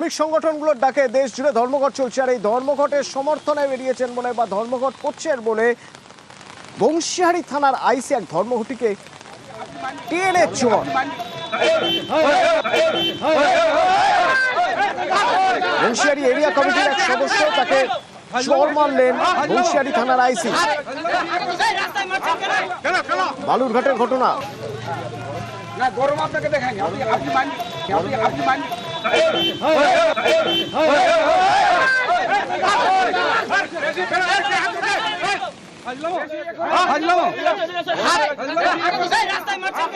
শ্রমিক সংগঠনগুলোর ডাকে দেশ জুড়ে ধর্মঘট চলছে আর এই ধর্মঘটের সমর্থনে বেরিয়েছেন বলে বা ধর্মঘট করছেন বলে বংশীহারি থানার আইসি এক ধর্মঘটিকে টেনে এরিয়া কমিটির এক সদস্য তাকে মারলেন থানার আইসি। বালুরঘাটের ঘটনা। না গরম আপনাকে দেখায়নি আপনি আপনি মানি আপনি আপনি মানি রাস্তায় মারছেন